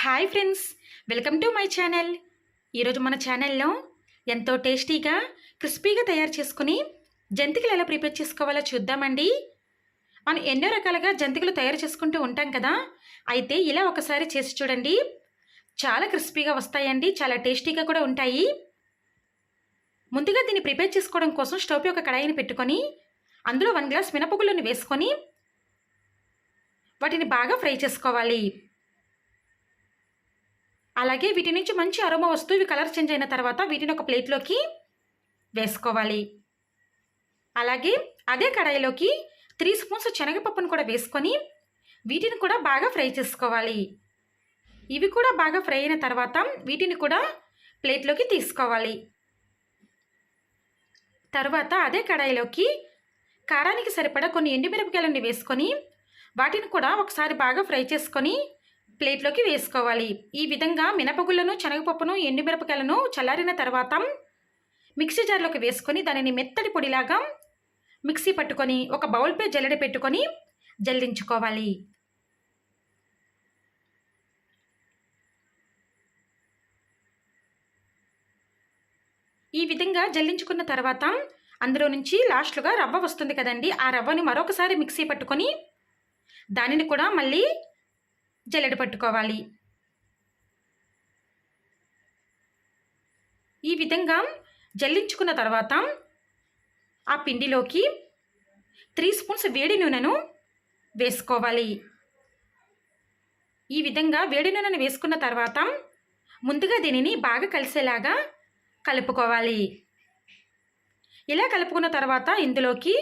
Hi friends welcome to my channel. ఈరోజు మన ఛానల్లో ఎంతో టేస్టీగా క్రిస్పీగా తయారు చేసుకుని జంతికలు ఎలా ప్రిపేర్ చేసుకోవాలో చూద్దామండి. మనం ఎన్నో రకాలుగా జంతికలు తయారు చేసుకుంటూ ఉంటాం కదా అయితే ఇలా ఒకసారి చేసి చూడండి. చాలా క్రిస్పీగా వస్తాయండి చాలా టేస్టీగా కూడా ఉంటాయి. ముందుగా దీన్ని ప్రిపేర్ చేసుకోవడం కోసం స్టవ్ ఒక కడాయిని పెట్టుకొని అందులో వన్ గ్లాస్ మినపగుళ్ళని వేసుకొని వాటిని బాగా ఫ్రై చేసుకోవాలి. అలాగే వీటి నుంచి మంచి అరోమా వస్తూ ఇవి కలర్ చేంజ్ అయిన తర్వాత వీటిని ఒక ప్లేట్లోకి వేసుకోవాలి. అలాగే అదే కడాయిలోకి త్రీ స్పూన్స్ శనగపప్పును కూడా వేసుకొని వీటిని కూడా బాగా ఫ్రై చేసుకోవాలి. ఇవి కూడా బాగా ఫ్రై అయిన తర్వాత వీటిని కూడా ప్లేట్లోకి తీసుకోవాలి. తర్వాత అదే కడాయిలోకి కారానికి సరిపడా కొన్ని ఎండుమిరపకాయలని వేసుకొని వాటిని కూడా ఒకసారి బాగా ఫ్రై చేసుకొని ప్లేట్లోకి వేసుకోవాలి. ఈ విధంగా మినపగుళ్ళను శనగపప్పును ఎండుమిరపకాయలను చల్లారిన తర్వాత మిక్సీ జార్లోకి వేసుకొని దానిని మెత్తడి పొడిలాగా మిక్సీ పట్టుకొని ఒక బౌల్పై జల్లెడ పెట్టుకొని జల్లించుకోవాలి. ఈ విధంగా జల్లించుకున్న తర్వాత అందులో నుంచి లాస్ట్లుగా రవ్వ వస్తుంది కదండి ఆ రవ్వని మరొకసారి మిక్సీ పట్టుకొని దానిని కూడా మళ్ళీ జల్లెడ పట్టుకోవాలి. ఈ విధంగా జల్లించుకున్న తర్వాత ఆ పిండిలోకి త్రీ స్పూన్స్ వేడి నూనెను వేసుకోవాలి. ఈ విధంగా వేడి నూనెను వేసుకున్న తర్వాత ముందుగా దీనిని బాగా కలిసేలాగా కలుపుకోవాలి. ఇలా కలుపుకున్న తర్వాత ఇందులోకి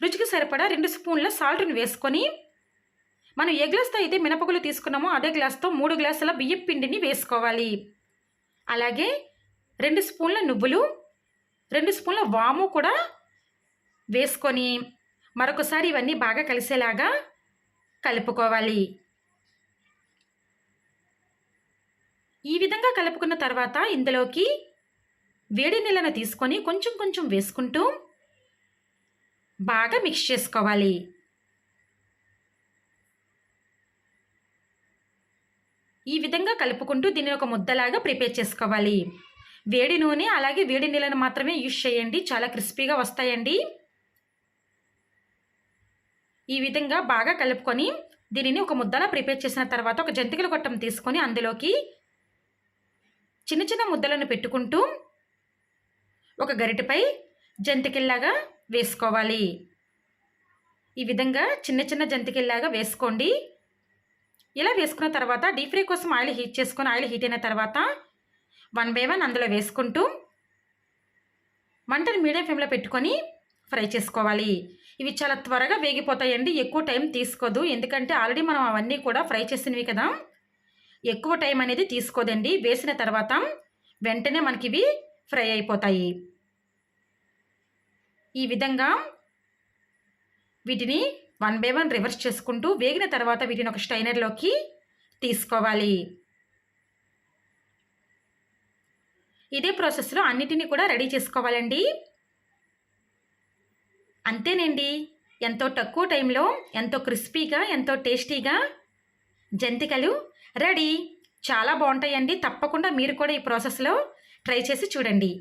రుచికి సరిపడా రెండు స్పూన్ల సాల్ట్ను వేసుకొని మనం ఏ గ్లాస్తో అయితే మినపగులు తీసుకున్నామో అదే గ్లాస్తో మూడు గ్లాసుల బియ్యం పిండిని వేసుకోవాలి. అలాగే రెండు స్పూన్ల నువ్వులు రెండు స్పూన్ల వాము కూడా వేసుకొని మరొకసారి ఇవన్నీ బాగా కలిసేలాగా కలుపుకోవాలి. ఈ విధంగా కలుపుకున్న తర్వాత ఇందులోకి వేడి నీళ్ళను తీసుకొని కొంచెం కొంచెం వేసుకుంటూ బాగా మిక్స్ చేసుకోవాలి. ఈ విధంగా కలుపుకుంటూ దీన్ని ఒక ముద్దలాగా ప్రిపేర్ చేసుకోవాలి. వేడి నూనె అలాగే వేడి నీళ్ళను మాత్రమే యూజ్ చేయండి. చాలా క్రిస్పీగా వస్తాయండి. ఈ విధంగా బాగా కలుపుకొని దీనిని ఒక ముద్దలా ప్రిపేర్ చేసిన తర్వాత ఒక జంతికల గొట్టం తీసుకొని అందులోకి చిన్న చిన్న ముద్దలను పెట్టుకుంటూ ఒక గరిటెపై జంతికల్లాగా వేసుకోవాలి. ఈ విధంగా చిన్న చిన్న జంతికల్లాగా వేసుకోండి. ఇలా వేసుకున్న తర్వాత డీప్ ఫ్రై కోసం ఆయిల్ హీట్ చేసుకొని ఆయిల్ హీట్ అయిన తర్వాత వన్ బై వన్ అందులో వేసుకుంటూ మంటను మీడియం ఫ్లేమ్లో పెట్టుకొని ఫ్రై చేసుకోవాలి. ఇవి చాలా త్వరగా వేగిపోతాయండి. ఎక్కువ టైం తీసుకోదు. ఎందుకంటే ఆల్రెడీ మనం అవన్నీ కూడా ఫ్రై చేసినవి కదా. ఎక్కువ టైం అనేది తీసుకోదండి. వేసిన తర్వాత వెంటనే మనకి ఇవి ఫ్రై అయిపోతాయి. ఈ విధంగా వీటిని వన్ బై వన్ రివర్స్ చేసుకుంటూ వేగిన తర్వాత వీటిని ఒక స్టైనర్లోకి తీసుకోవాలి. ఇదే ప్రాసెస్లో అన్నిటినీ కూడా రెడీ చేసుకోవాలండి. అంతేనండి. ఎంతో తక్కువ టైంలో ఎంతో క్రిస్పీగా ఎంతో టేస్టీగా జంతికలు రెడీ. చాలా బాగుంటాయండి. తప్పకుండా మీరు కూడా ఈ ప్రాసెస్లో ట్రై చేసి చూడండి.